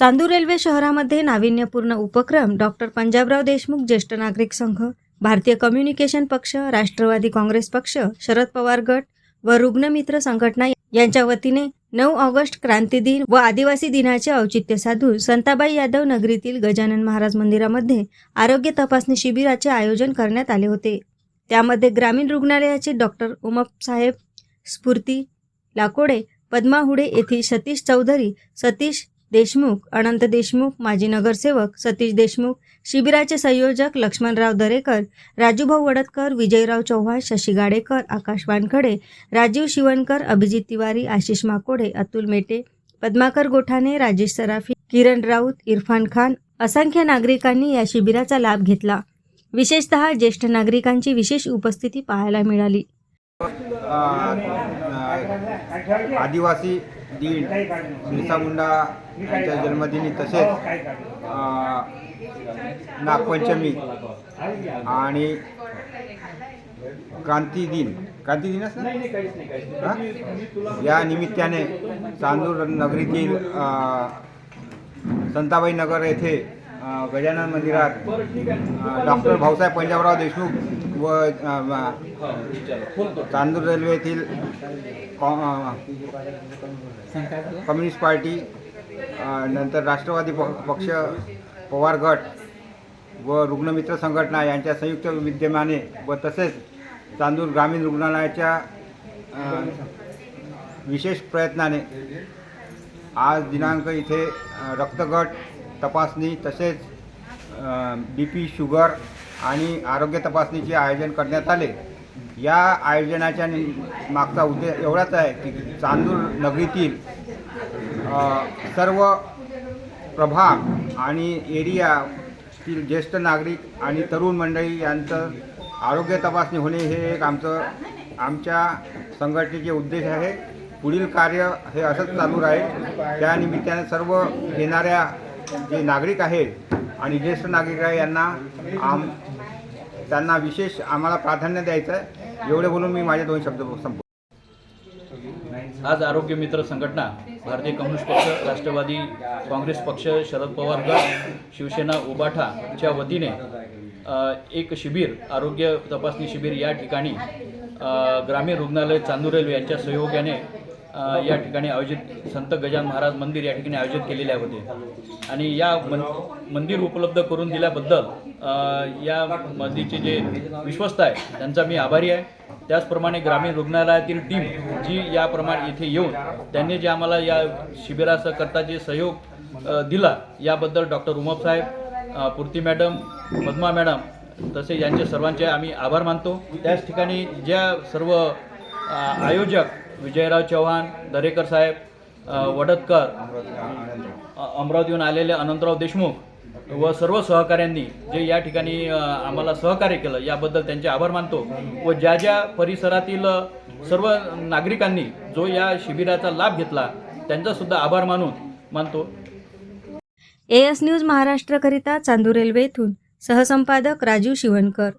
Chandur railway शहरामध्ये नाविन्यपूर्ण उपक्रम डॉक्टर पंजाबराव देशमुख ज्येष्ठ नागरिक संघ भारतीय कम्युनिकेशन पक्ष राष्ट्रवादी काँग्रेस पक्ष शरद पवार गट व रुग्णमित्र संघटना यांच्या वतीने नऊ ऑगस्ट क्रांती दिन व आदिवासी दिनाचे औचित्य साधून संताबाई यादव नगरीतील गजानन महाराज मंदिरामध्ये आरोग्य तपासणी शिबिराचे आयोजन करण्यात आले होते. त्यामध्ये ग्रामीण रुग्णालयाचे डॉक्टर उमपसाहेब स्फूर्ती लाकोडे पद्मा हुडे येथील सतीश चौधरी सतीश देशमुख अनंत देशमुख माजी नगरसेवक सतीश देशमुख शिबिराचे संयोजक लक्ष्मणराव दरेकर राजूभाऊ वडतकर विजयराव चव्हाण शशी गाडेकर आकाश वानखडे राजीव शिवणकर अभिजित तिवारी आशिष माकोडे अतुल मेटे पद्माकर गोठाणे राजेश सराफी किरण राऊत इरफान खान असंख्य नागरिकांनी या शिबिराचा लाभ घेतला. विशेषतः ज्येष्ठ नागरिकांची विशेष उपस्थिती पाहायला मिळाली. आदिवासी दिन बिरसा मुंडा यांच्या जन्मदिनी तसेच नागपंचमी आणि क्रांती दिन. क्रांती दिनच ना हा? या निमित्ताने चांदूर नगरीतील संताबाई नगर येथे गजानन मंदिरात डॉक्टर भाऊसाहेब पंजाबराव देशमुख व चांदूर रेल्वे येथील कम्युनिस्ट पार्टी नंतर राष्ट्रवादी प- पक्ष पवार गट व रुग्णमित्र संघटना यांच्या संयुक्त विद्यमाने व तसेच चांदूर ग्रामीण रुग्णालयाच्या विशेष प्रयत्नाने आज दिनांक इथे रक्तगट तपासणी तसेच बी पी शुगर आणि आरोग्य तपासणीचे आयोजन करण्यात आले. या आयोजनाच्या नि- मागचा उद्देश एवढाच आहे की चांदूर नगरीतील सर्व प्रभाग आणि एरियातील ज्येष्ठ नागरिक आणि तरुण मंडळी यांचं आरोग्य तपासणी होणे हे एक आमचं आमच्या संघटनेचे उद्देश आहे. पुढील कार्य हे असंच चालू राहील. त्या निमित्ताने सर्व येणाऱ्या जे नागरिक आहेत आणि ज्येष्ठ नागरिक आहे यांना आम त्यांना विशेष आम्हाला प्राधान्य द्यायचं आहे एवढे बोलून मी माझे दोन शब्द संपव आज आरोग्य मित्र संघटना भारतीय कम्युनिस्ट पक्ष राष्ट्रवादी काँग्रेस पक्ष शरद पवार गट शिवसेना उबाठाच्या वतीने एक शिबिर आरोग्य तपासणी शिबिर या ठिकाणी ग्रामीण रुग्णालय चांदूर रेल्वे यांच्या सहयोगाने या ठिकाणी आयोजित संत गजान महाराज मंदिर या ठिकाणी आयोजित केलेले होते. आणि या मन मंदिर उपलब्ध करून दिल्याबद्दल या मंदिरचे जे विश्वस्त आहे त्यांचा मी आभारी आहे. त्याचप्रमाणे ग्रामीण रुग्णालयातील टीम जी याप्रमाणे इथे येऊन त्यांनी जे आम्हाला या शिबिराचा करता जे सहयोग दिला याबद्दल डॉक्टर उमप साहेब पूर्ती मॅडम पद्मा मॅडम तसे यांचे सर्वांचे आम्ही आभार मानतो. त्याच ठिकाणी ज्या सर्व आयोजक विजयराव चव्हाण दरेकर साहेब वडतकर अमरावतीहून आलेले अनंतराव देशमुख व सर्व सहकाऱ्यांनी जे या ठिकाणी आम्हाला सहकार्य केलं याबद्दल त्यांचे आभार मानतो व ज्या ज्या परिसरातील सर्व नागरिकांनी जो या शिबिराचा लाभ घेतला त्यांचा सुद्धा आभार मानून मानतो. एएस न्यूज महाराष्ट्रकरिता चांदूर रेल्वे येथून सहसंपादक राजीव शिवणकर.